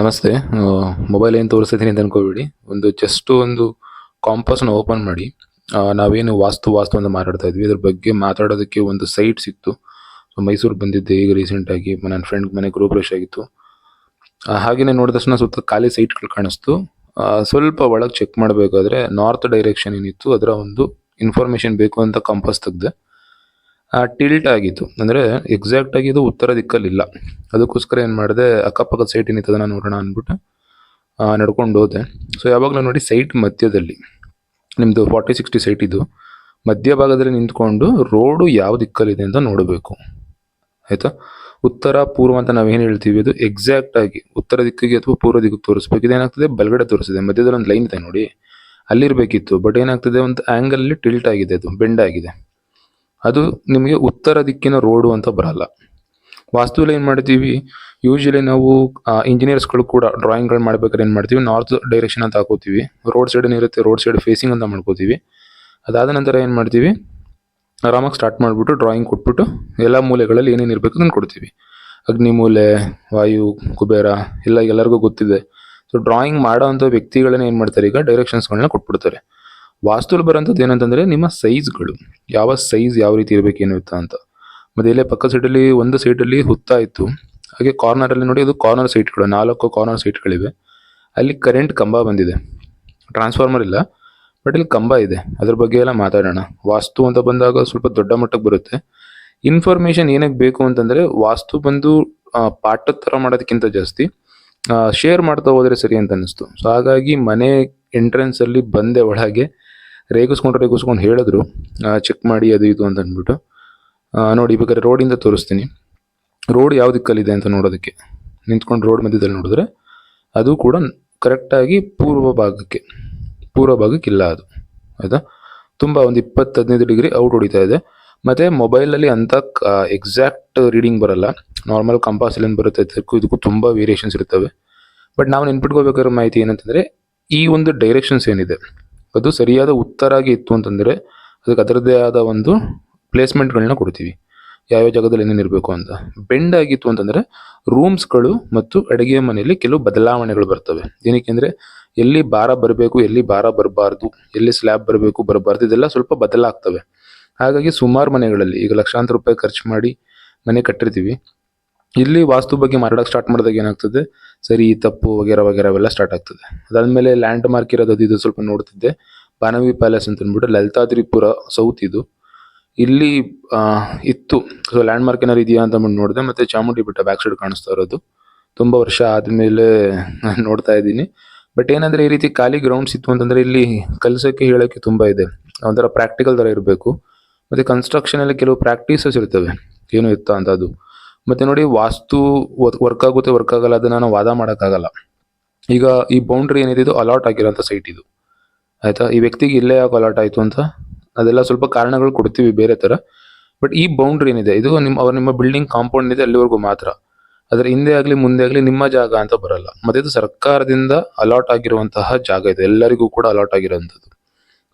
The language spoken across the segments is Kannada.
ನಮಸ್ತೆ. ಮೊಬೈಲ್ ಏನು ತೋರಿಸ್ತಿದ್ದೀನಿ ಅಂತ ಅನ್ಕೋಬೇಡಿ. ಒಂದು ಜಸ್ಟ್ ಒಂದು ಕಾಂಪಸ್ನ ಓಪನ್ ಮಾಡಿ ನಾವೇನು ವಾಸ್ತು ವಾಸ್ತು ಅಂತ ಮಾತಾಡ್ತಾ ಇದ್ವಿ. ಅದ್ರ ಬಗ್ಗೆ ಮಾತಾಡೋದಕ್ಕೆ ಒಂದು ಸೈಟ್ ಸಿಕ್ತು. ಸೊ ಮೈಸೂರು ಬಂದಿದ್ದೆ ಈಗ ರೀಸೆಂಟ್ ಆಗಿ. ನನ್ನ ಫ್ರೆಂಡ್ ಮನೆ ಗ್ರೂಪ್ ರಶ್ ಆಗಿತ್ತು. ಹಾಗೆಯೇ ನೋಡಿದ ತಕ್ಷಣ ಸುತ್ತ ಖಾಲಿ ಸೈಟ್ಗಳು ಕಾಣಿಸ್ತು. ಸ್ವಲ್ಪ ಒಳಗೆ ಚೆಕ್ ಮಾಡಬೇಕಾದ್ರೆ ನಾರ್ತ್ ಡೈರೆಕ್ಷನ್ ಏನಿತ್ತು, ಅದರ ಒಂದು ಇನ್ಫಾರ್ಮೇಷನ್ ಬೇಕು ಅಂತ ಕಾಂಪಸ್ ತೆಗ್ದೆ. ಟಿಲ್ಟ್ ಆಗಿತ್ತು ಅಂದರೆ ಎಕ್ಸಾಕ್ಟ್ ಆಗಿ ಇದು ಉತ್ತರ ದಿಕ್ಕಲ್ಲಿಲ್ಲ. ಅದಕ್ಕೋಸ್ಕರ ಏನು ಮಾಡಿದೆ, ಅಕ್ಕಪಕ್ಕದ ಸೈಟ್ ಏನಿತ್ತು ಅದನ್ನು ನೋಡೋಣ ಅಂದ್ಬಿಟ್ಟು ನಡ್ಕೊಂಡು ಹೋದೆ. ಸೊ ಯಾವಾಗಲೂ ನೋಡಿ ಸೈಟ್ ಮಧ್ಯದಲ್ಲಿ ನಿಮ್ಮದು ಫಾರ್ಟಿ ಸಿಕ್ಸ್ಟಿ ಸೈಟ್ ಇದು ಮಧ್ಯಭಾಗದಲ್ಲಿ ನಿಂತ್ಕೊಂಡು ರೋಡು ಯಾವ ದಿಕ್ಕಲ್ಲಿದೆ ಅಂತ ನೋಡಬೇಕು. ಆಯಿತಾ? ಉತ್ತರ, ಪೂರ್ವ ಅಂತ ನಾವೇನು ಹೇಳ್ತೀವಿ, ಅದು ಎಕ್ಸಾಕ್ಟ್ ಆಗಿ ಉತ್ತರ ದಿಕ್ಕಿಗೆ ಅಥವಾ ಪೂರ್ವ ದಿಕ್ಕಿಗೆ ತೋರಿಸ್ಬೇಕು. ಇದೇನಾಗ್ತದೆ? ಬಲಗಡೆ ತೋರಿಸಿದೆ ಮಧ್ಯದಲ್ಲಿ ಒಂದು ಲೈನ್ ಇದೆ ನೋಡಿ. ಅಲ್ಲಿರಬೇಕಿತ್ತು. ಬಟ್ ಏನಾಗ್ತದೆ? ಒಂದು ಆ್ಯಂಗಲಲ್ಲಿ ಟಿಲ್ಟ್ ಆಗಿದೆ ಅದು ಬೆಂಡ್ ಆಗಿದೆ. ಅದು ನಿಮಗೆ ಉತ್ತರ ದಿಕ್ಕಿನ ರೋಡು ಅಂತ ಬರಲ್ಲ. ವಾಸ್ತುವಲ್ಲಿ ಏನು ಮಾಡ್ತೀವಿ? ಯೂಶಲಿ ನಾವು ಇಂಜಿನಿಯರ್ಸ್ಗಳು ಕೂಡ ಡ್ರಾಯಿಂಗ್ಗಳು ಮಾಡ್ಬೇಕಾದ್ರೆ ಏನು ಮಾಡ್ತೀವಿ? ನಾರ್ತ್ ಡೈರೆಕ್ಷನ್ ಅಂತ ಹಾಕೋತೀವಿ. ರೋಡ್ ಸೈಡ್ ಏನಿರುತ್ತೆ ರೋಡ್ ಸೈಡ್ ಫೇಸಿಂಗ್ ಅಂತ ಮಾಡ್ಕೋತೀವಿ. ಅದಾದ ನಂತರ ಏನು ಮಾಡ್ತೀವಿ? ಆರಾಮಾಗಿ ಸ್ಟಾರ್ಟ್ ಮಾಡಿಬಿಟ್ಟು ಡ್ರಾಯಿಂಗ್ ಕೊಟ್ಬಿಟ್ಟು ಎಲ್ಲ ಮೂಲೆಗಳಲ್ಲಿ ಏನೇನು ಇರಬೇಕು ಅದನ್ನು ಕೊಡ್ತೀವಿ. ಅಗ್ನಿ ಮೂಲೆ ವಾಯು, ಕುಬೇರ ಎಲ್ಲ ಎಲ್ಲರಿಗೂ ಗೊತ್ತಿದೆ. ಸೊ ಡ್ರಾಯಿಂಗ್ ಮಾಡೋ ಅಂಥ ವ್ಯಕ್ತಿಗಳನ್ನ ಏನು ಮಾಡ್ತಾರೆ? ಈಗ ಡೈರೆಕ್ಷನ್ಸ್ಗಳನ್ನ ಕೊಟ್ಬಿಡ್ತಾರೆ. ವಾಸ್ತುಲ್ ಬರೋಂಥದ್ದು ಏನಂತಂದರೆ ನಿಮ್ಮ ಸೈಜ್ಗಳು ಯಾವ ಸೈಜ್ ಯಾವ ರೀತಿ ಇರಬೇಕೇನು ಇತ್ತ ಅಂತ. ಮತ್ತು ಇಲ್ಲೇ ಪಕ್ಕ ಸೈಡಲ್ಲಿ ಒಂದು ಸೈಡಲ್ಲಿ ಹುತ್ತ ಇತ್ತು. ಹಾಗೆ ಕಾರ್ನರಲ್ಲಿ ನೋಡಿ ಅದು ಕಾರ್ನರ್ ಸೈಟ್ಗಳು ನಾಲ್ಕು ಕಾರ್ನರ್ ಸೈಟ್ಗಳಿವೆ ಅಲ್ಲಿ ಕರೆಂಟ್ ಕಂಬ ಬಂದಿದೆ. ಟ್ರಾನ್ಸ್ಫಾರ್ಮರ್ ಇಲ್ಲ ಬಟ್ ಇಲ್ಲಿ ಕಂಬ ಇದೆ. ಅದ್ರ ಬಗ್ಗೆ ಎಲ್ಲ ಮಾತಾಡೋಣ. ವಾಸ್ತು ಅಂತ ಬಂದಾಗ ಸ್ವಲ್ಪ ದೊಡ್ಡ ಮಟ್ಟಕ್ಕೆ ಬರುತ್ತೆ. ಇನ್ಫಾರ್ಮೇಷನ್ ಏನಕ್ಕೆ ಬೇಕು ಅಂತಂದರೆ, ವಾಸ್ತು ಬಂದು ಪಾಠ ಥರ ಮಾಡೋದಕ್ಕಿಂತ ಜಾಸ್ತಿ ಶೇರ್ ಮಾಡ್ತಾ ಹೋದರೆ ಸರಿ ಅಂತ ಅನ್ನಿಸ್ತು. ಸೊ ಹಾಗಾಗಿ ಮನೆ ಎಂಟ್ರೆನ್ಸಲ್ಲಿ ಬಂದೆ ಒಳಗೆ ರೇಗಿಸ್ಕೊಂಡು ರೇಗಿಸ್ಕೊಂಡು ಹೇಳಿದ್ರು ಚೆಕ್ ಮಾಡಿ ಅದು ಇದು ಅಂತ ಅಂದ್ಬಿಟ್ಟು. ನೋಡಿ ಬೇಕಾದ್ರೆ ರೋಡಿಂದ ತೋರಿಸ್ತೀನಿ. ರೋಡ್ ಯಾವ ದಿಕ್ಕಲ್ಲಿದೆ ಅಂತ ನೋಡೋದಕ್ಕೆ. ನಿಂತ್ಕೊಂಡು ರೋಡ್ ಮಧ್ಯದಲ್ಲಿ ನೋಡಿದ್ರೆ ಅದು ಕೂಡ ಕರೆಕ್ಟಾಗಿ ಪೂರ್ವ ಭಾಗಕ್ಕೆ. ಪೂರ್ವ ಭಾಗಕ್ಕೆ ಇಲ್ಲ ಅದು. ಆಯಿತಾ? ತುಂಬ ಒಂದು ಇಪ್ಪತ್ತು ಹದಿನೈದು ಡಿಗ್ರಿ ಔಟ್ ಹೊಡಿತಾ ಇದೆ. ಮತ್ತು ಮೊಬೈಲಲ್ಲಿ ಅಂಥ ಎಕ್ಸಾಕ್ಟ್ ರೀಡಿಂಗ್ ಬರಲ್ಲ. ನಾರ್ಮಲ್ ಕಂಪಾಸಲ್ಲಿ ಏನು ಬರುತ್ತೆ. ಇದಕ್ಕೂ ಇದಕ್ಕೂ ತುಂಬ ವೇರಿಯೇಷನ್ಸ್ ಇರ್ತವೆ. ಬಟ್ ನಾವು ನೆನ್ಪಿಟ್ಕೋಬೇಕಾಗಿರೋ ಮಾಹಿತಿ ಏನಂತಂದರೆ, ಈ ಒಂದು ಡೈರೆಕ್ಷನ್ಸ್ ಏನಿದೆ. ಅದು ಸರಿಯಾದ ಉತ್ತರ ಆಗಿ ಇತ್ತು ಅಂತಂದ್ರೆ ಅದಕ್ಕೆ ಅದರದ್ದೇ ಆದ ಒಂದು ಪ್ಲೇಸ್ಮೆಂಟ್ಗಳನ್ನ ಕೊಡ್ತೀವಿ. ಯಾವ್ಯಾವ ಜಾಗದಲ್ಲಿ ಏನೇನು ಇರಬೇಕು ಅಂತ. ಬೆಂಡ್ ಆಗಿತ್ತು ಅಂತಂದ್ರೆ ರೂಮ್ಸ್ಗಳು ಮತ್ತು ಅಡುಗೆ ಮನೆಯಲ್ಲಿ ಕೆಲವು ಬದಲಾವಣೆಗಳು ಬರ್ತವೆ. ಏನಕ್ಕೆ ಅಂದರೆ ಎಲ್ಲಿ ಭಾರ ಬರಬೇಕು, ಎಲ್ಲಿ ಭಾರ ಬರಬಾರ್ದು, ಎಲ್ಲಿ ಸ್ಲ್ಯಾಬ್ ಬರಬೇಕು, ಬರಬಾರ್ದು, ಇದೆಲ್ಲ ಸ್ವಲ್ಪ ಬದಲಾಗ್ತವೆ. ಹಾಗಾಗಿ ಸುಮಾರು ಮನೆಗಳಲ್ಲಿ ಈಗ ಲಕ್ಷಾಂತರ ರೂಪಾಯಿ ಖರ್ಚು ಮಾಡಿ ಮನೆ ಕಟ್ಟಿರ್ತೀವಿ. ಇಲ್ಲಿ ವಾಸ್ತು ಬಗ್ಗೆ ಮಾತಾಡಕ್ಕೆ ಸ್ಟಾರ್ಟ್ ಮಾಡಿದಾಗ ಏನಾಗ್ತದೆ? ಸರಿ ತಪ್ಪು ವಗೇರ ವಗೇರ ಅವೆಲ್ಲ ಸ್ಟಾರ್ಟ್ ಆಗ್ತದೆ. ಅದಾದಮೇಲೆ ಲ್ಯಾಂಡ್ ಮಾರ್ಕ್ ಇರೋದು ಇದು ಸ್ವಲ್ಪ ನೋಡ್ತಿದ್ದೆ. ಬಾನವಿ ಪ್ಯಾಲೇಸ್ ಅಂತ ಅಂದ್ಬಿಟ್ಟು ಲಲಿತಾದ್ರಿಪುರ ಸೌತ್ ಇದು. ಇಲ್ಲಿ ಇತ್ತು. ಸೊ ಲ್ಯಾಂಡ್ ಮಾರ್ಕ್ ಏನಾದ್ರು ಇದೆಯಾ ಅಂತ ಅಂದ್ಬಿಟ್ಟು ನೋಡಿದೆ. ಮತ್ತೆ ಚಾಮುಂಡಿ ಬೆಟ್ಟ ಬ್ಯಾಕ್ ಸೈಡ್ ಕಾಣಿಸ್ತಾ ಇರೋದು. ತುಂಬಾ ವರ್ಷ ಆದಮೇಲೆ ನೋಡ್ತಾ ಇದ್ದೀನಿ. ಬಟ್ ಏನಂದ್ರೆ ಈ ರೀತಿ ಖಾಲಿ ಗ್ರೌಂಡ್ಸ್ ಇತ್ತು ಅಂತಂದ್ರೆ ಇಲ್ಲಿ ಕಲ್ಸಕ್ಕೆ ಹೇಳಕ್ಕೆ ತುಂಬಾ ಇದೆ. ಒಂಥರ ಪ್ರಾಕ್ಟಿಕಲ್ ಥರ ಇರಬೇಕು. ಮತ್ತೆ ಕನ್ಸ್ಟ್ರಕ್ಷನ್ ಅಲ್ಲಿ ಕೆಲವು ಪ್ರಾಕ್ಟೀಸಸ್ ಇರ್ತವೆ. ಏನು ಇತ್ತು ಅಂತ ಅದು. ಮತ್ತೆ ನೋಡಿ ವಾಸ್ತು ವರ್ಕ್ ಆಗುತ್ತೆ ವರ್ಕ್ ಆಗಲ್ಲ, ಅದನ್ನ ನಾವು ವಾದ ಮಾಡೋಕ್ಕಾಗಲ್ಲ. ಈಗ ಈ ಬೌಂಡ್ರಿ ಏನಿದೆ, ಇದು ಅಲಾಟ್ ಆಗಿರೋಂಥ ಸೈಟ್ ಇದು. ಆಯ್ತಾ? ಈ ವ್ಯಕ್ತಿಗೆ ಇಲ್ಲೇ ಯಾಕೆ ಅಲಾಟ್ ಆಯಿತು ಅಂತ? ಅದೆಲ್ಲ ಸ್ವಲ್ಪ ಕಾರಣಗಳು ಕೊಡ್ತೀವಿ ಬೇರೆ ಥರ ಬಟ್ ಈ ಬೌಂಡ್ರಿ ಏನಿದೆ, ಇದು ನಿಮ್ಮ ಅವ್ರ ನಿಮ್ಮ ಬಿಲ್ಡಿಂಗ್ ಕಾಂಪೌಂಡ್ ಇದೆ ಅಲ್ಲಿವರೆಗೂ ಮಾತ್ರ. ಅದರ ಹಿಂದೆ ಆಗಲಿ, ಮುಂದೆ ಆಗಲಿ ನಿಮ್ಮ ಜಾಗ ಅಂತ ಬರಲ್ಲ. ಮತ್ತೆ ಇದು ಸರ್ಕಾರದಿಂದ ಅಲಾಟ್ ಆಗಿರುವಂತಹ ಜಾಗ ಇದೆ. ಎಲ್ಲರಿಗೂ ಕೂಡ ಅಲಾಟ್ ಆಗಿರುವಂಥದ್ದು.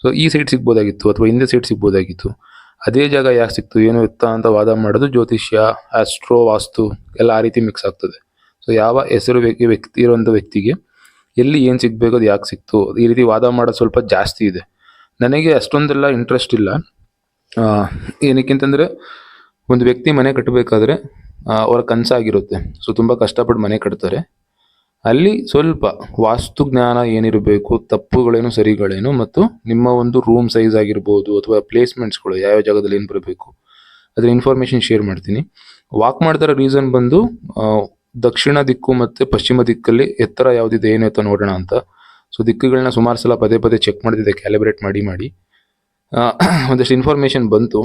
ಸೊ ಈ ಸೈಟ್ ಸಿಗ್ಬೋದಾಗಿತ್ತು, ಅಥವಾ ಹಿಂದೆ ಸೈಟ್ ಸಿಗ್ಬೋದಾಗಿತ್ತು. ಅದೇ ಜಾಗ ಯಾಕೆ ಸಿಕ್ತು, ಏನು ಇತ್ತ ಅಂತ ವಾದ ಮಾಡೋದು ಜ್ಯೋತಿಷ್ಯ ಆಸ್ಟ್ರೋ ವಾಸ್ತು ಎಲ್ಲ ಆ ರೀತಿ ಮಿಕ್ಸ್ ಆಗ್ತದೆ. ಸೊ ಯಾವ ಹೆಸರು ವ್ಯಕ್ತಿ ಇರುವಂಥ ವ್ಯಕ್ತಿಗೆ ಎಲ್ಲಿ ಏನು ಸಿಗಬೇಕು ಅದು ಯಾಕೆ ಸಿಕ್ತು, ಈ ರೀತಿ ವಾದ ಮಾಡೋದು ಸ್ವಲ್ಪ ಜಾಸ್ತಿ ಇದೆ. ನನಗೆ ಅಷ್ಟೊಂದೆಲ್ಲ ಇಂಟ್ರೆಸ್ಟ್ ಇಲ್ಲ. ಏನಕ್ಕೆಂತಂದ್ರೆ ಒಂದು ವ್ಯಕ್ತಿ ಮನೆ ಕಟ್ಟಬೇಕಾದ್ರೆ ಅವರ ಕನಸಾಗಿರುತ್ತೆ. ಸೊ ತುಂಬ ಕಷ್ಟಪಟ್ಟು ಮನೆ ಕಟ್ತಾರೆ. ಅಲ್ಲಿ ಸ್ವಲ್ಪ ವಾಸ್ತು ಜ್ಞಾನ ಏನಿರಬೇಕು, ತಪ್ಪುಗಳೇನು, ಸರಿಗಳೇನು ಮತ್ತು ನಿಮ್ಮ ಒಂದು ರೂಮ್ ಸೈಜ್ ಆಗಿರ್ಬೋದು ಅಥವಾ ಪ್ಲೇಸ್ಮೆಂಟ್ಸ್ಗಳು ಯಾವ ಯಾವ ಜಾಗದಲ್ಲಿ ಏನು ಬರಬೇಕು ಅದರ ಇನ್ಫಾರ್ಮೇಷನ್ ಶೇರ್ ಮಾಡ್ತೀನಿ. ವಾಕ್ ಮಾಡ್ತಾರ ರೀಸನ್ ಬಂದು ದಕ್ಷಿಣ ದಿಕ್ಕು ಮತ್ತು ಪಶ್ಚಿಮ ದಿಕ್ಕಲ್ಲಿ ಎತ್ತರ ಯಾವುದಿದೆ, ಏನು ಅಂತ ನೋಡೋಣ ಅಂತ. ಸೊ ದಿಕ್ಕುಗಳನ್ನ ಸುಮಾರು ಸಲ ಪದೇ ಪದೇ ಚೆಕ್ ಮಾಡ್ತಿದ್ದೆ ಕ್ಯಾಲಿಬ್ರೇಟ್ ಮಾಡಿ ಮಾಡಿ. ಒಂದಷ್ಟು ಇನ್ಫಾರ್ಮೇಷನ್ ಬಂತು.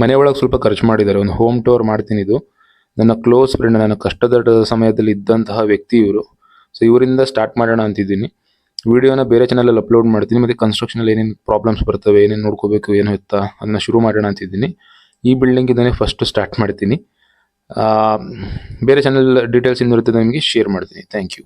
ಮನೆ ಒಳಗೆ ಸ್ವಲ್ಪ ಖರ್ಚು ಮಾಡಿದ್ದಾರೆ, ಒಂದು ಹೋಮ್ ಟೂರ್ ಮಾಡ್ತೀನಿ ಇದು. ನನ್ನ ಕ್ಲೋಸ್ ಫ್ರೆಂಡ್ ನನ್ನ ಕಷ್ಟದ ಸಮಯದಲ್ಲಿ ಇದ್ದಂತಹ ವ್ಯಕ್ತಿ ಇವರು. ಸೊ ಇವರಿಂದ ಸ್ಟಾರ್ಟ್ ಮಾಡೋಣ ಅಂತಿದ್ದೀನಿ. ವಿಡಿಯೋನ ಬೇರೆ ಚಾನಲಲ್ಲಿ ಅಪ್ಲೋಡ್ ಮಾಡ್ತೀನಿ. ಮತ್ತು ಕನ್ಸ್ಟ್ರಕ್ಷನಲ್ಲಿ ಏನೇನು ಪ್ರಾಬ್ಲಮ್ಸ್ ಬರ್ತವೆ, ಏನೇನು ನೋಡ್ಕೋಬೇಕು, ಏನು ಇತ್ತಾ ಅದನ್ನ ಶುರು ಮಾಡೋಣ ಅಂತಿದ್ದೀನಿ. ಈ ಬಿಲ್ಡಿಂಗ್ ಇದನ್ನೇ ಫಸ್ಟ್ ಸ್ಟಾರ್ಟ್ ಮಾಡ್ತೀನಿ. ಬೇರೆ ಚಾನಲ್ ಡೀಟೇಲ್ಸ್ ಇನ್ನಿರುತ್ತೆ ನಿಮಗೆ ಶೇರ್ ಮಾಡ್ತೀನಿ. Thank you